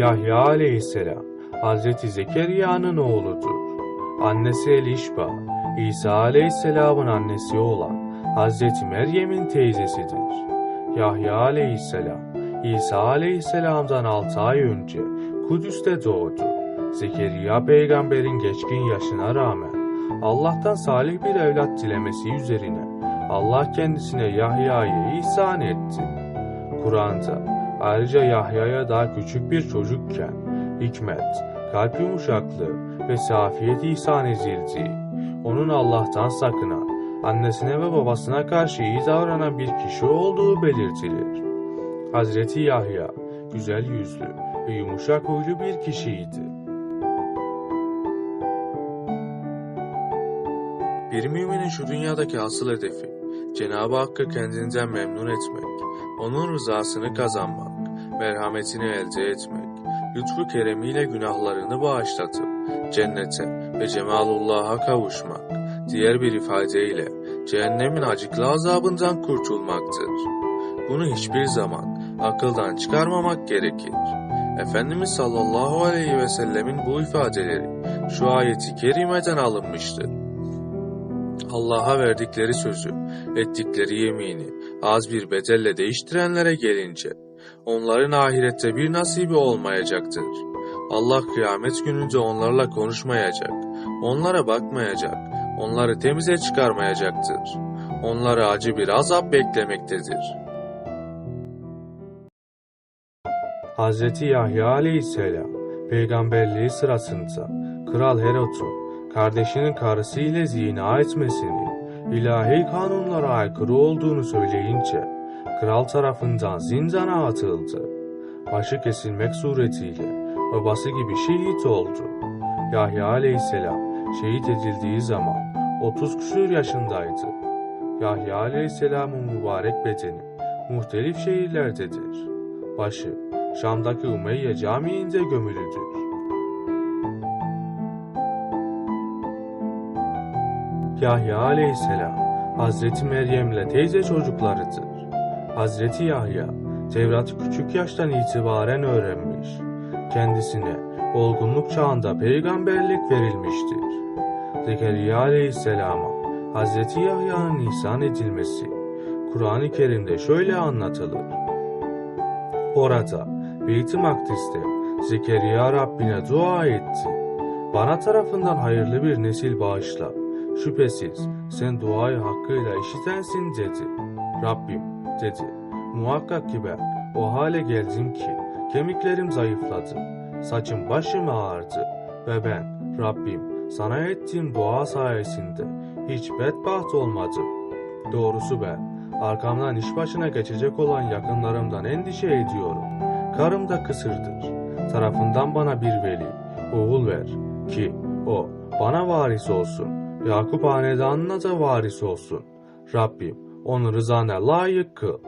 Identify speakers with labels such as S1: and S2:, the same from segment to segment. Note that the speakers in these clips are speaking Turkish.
S1: Yahya aleyhisselam Hazreti Zekeriya'nın oğludur. Annesi Elişba, İsa aleyhisselamın annesi olan Hazreti Meryem'in teyzesidir. Yahya aleyhisselam, İsa aleyhisselamdan 6 ay önce Kudüs'te doğdu. Zekeriya peygamberin geçkin yaşına rağmen Allah'tan salih bir evlat dilemesi üzerine Allah kendisine Yahya'yı ihsan etti. Kur'an'da ayrıca Yahya'ya daha küçük bir çocukken hikmet, kalp yumuşaklığı ve safiyet ihsan edildiği, onun Allah'tan sakınan, annesine ve babasına karşı iyi davranan bir kişi olduğu belirtilir. Hazreti Yahya, güzel yüzlü ve yumuşak huylu bir kişiydi. Bir müminin şu dünyadaki asıl hedefi, Cenab-ı Hakk'ı kendinden memnun etmek, onun rızasını kazanmak, merhametini elde etmek, lütfu keremiyle günahlarını bağışlatıp, cennete ve cemalullah'a kavuşmak, diğer bir ifadeyle cehennemin acıklı azabından kurtulmaktır. Bunu hiçbir zaman akıldan çıkarmamak gerekir. Efendimiz sallallahu aleyhi ve sellemin bu ifadeleri şu ayeti kerimeden alınmıştır. Allah'a verdikleri sözü, ettikleri yemini az bir bedelle değiştirenlere gelince, onların ahirette bir nasibi olmayacaktır. Allah kıyamet gününde onlarla konuşmayacak, onlara bakmayacak, onları temize çıkarmayacaktır. Onları acı bir azap beklemektedir. Hz. Yahya aleyhisselam peygamberliği sırasında Kral Herot'un kardeşinin karısı ile zina etmesini ilahi kanunlara aykırı olduğunu söyleyince kral tarafından zindana atıldı. Başı kesilmek suretiyle babası gibi şehit oldu. Yahya aleyhisselam şehit edildiği zaman 30 küsur yaşındaydı. Yahya aleyhisselamın mübarek bedeni muhtelif şehirlerdedir. Başı Şam'daki Umeyye Camii'nde gömülüdür. Yahya aleyhisselam Hazreti Meryem'le teyze çocuklarıdır. Hazreti Yahya Tevrat'ı küçük yaştan itibaren öğrenmiş. Kendisine olgunluk çağında peygamberlik verilmiştir. Zekeriya aleyhisselama Hazreti Yahya'nın ihsan edilmesi Kur'an-ı Kerim'de şöyle anlatılır. Orada Beyt-i Makdis'te Zekeriya Rabbine dua etti. Bana tarafından hayırlı bir nesil bağışla. Şüphesiz sen duayı hakkıyla işitensin dedi. Rabbim dedi. Muhakkak ki ben o hale geldim ki kemiklerim zayıfladı. Saçım başım ağardı ve ben Rabbim sana ettiğim dua sayesinde hiç bedbaht olmadım. Doğrusu ben arkamdan iş başına geçecek olan yakınlarımdan endişe ediyorum. Karım da kısırdır. Tarafından bana bir veli, oğul ver ki o bana varis olsun. Yakup hanedanına da varis olsun. Rabbim onu rızana layık kıl.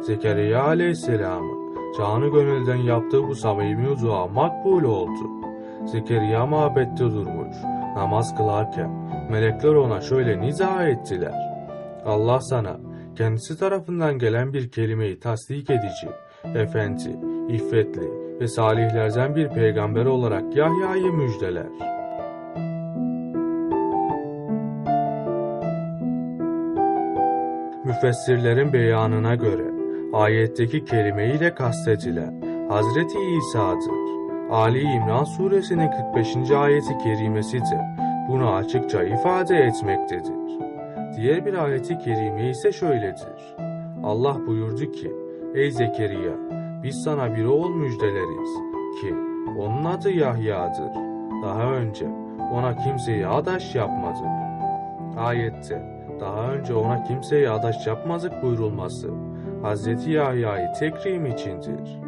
S1: Zekeriya aleyhisselamın canı gönülden yaptığı bu samimi dua makbul oldu. Zekeriya mabette durmuş, namaz kılarken melekler ona şöyle niza ettiler. Allah sana kendisi tarafından gelen bir kelimeyi tasdik edici, efendi, iffetli ve salihlerden bir peygamber olarak Yahya'yı müjdeler. Müfessirlerin beyanına göre ayetteki kelime ile kastedilen Hazreti İsa'dır. Ali İmran suresinin 45. ayeti kerimesi de bunu açıkça ifade etmektedir. Diğer bir ayeti kerime ise şöyledir. Allah buyurdu ki, Ey Zekeriya, biz sana bir oğul müjdeleriz ki onun adı Yahya'dır. Daha önce ona kimseyi adaş yapmadık. Ayette daha önce ona kimseyi adaş yapmadık buyurulması Hz. Yahya'yı tekrim içindir.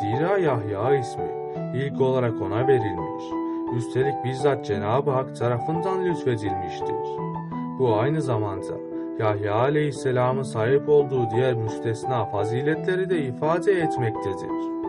S1: Zira Yahya ismi ilk olarak ona verilmiş. Üstelik bizzat Cenab-ı Hak tarafından lütfedilmiştir. Bu aynı zamanda Yahya aleyhisselamın sahip olduğu diğer müstesna faziletleri de ifade etmektedir.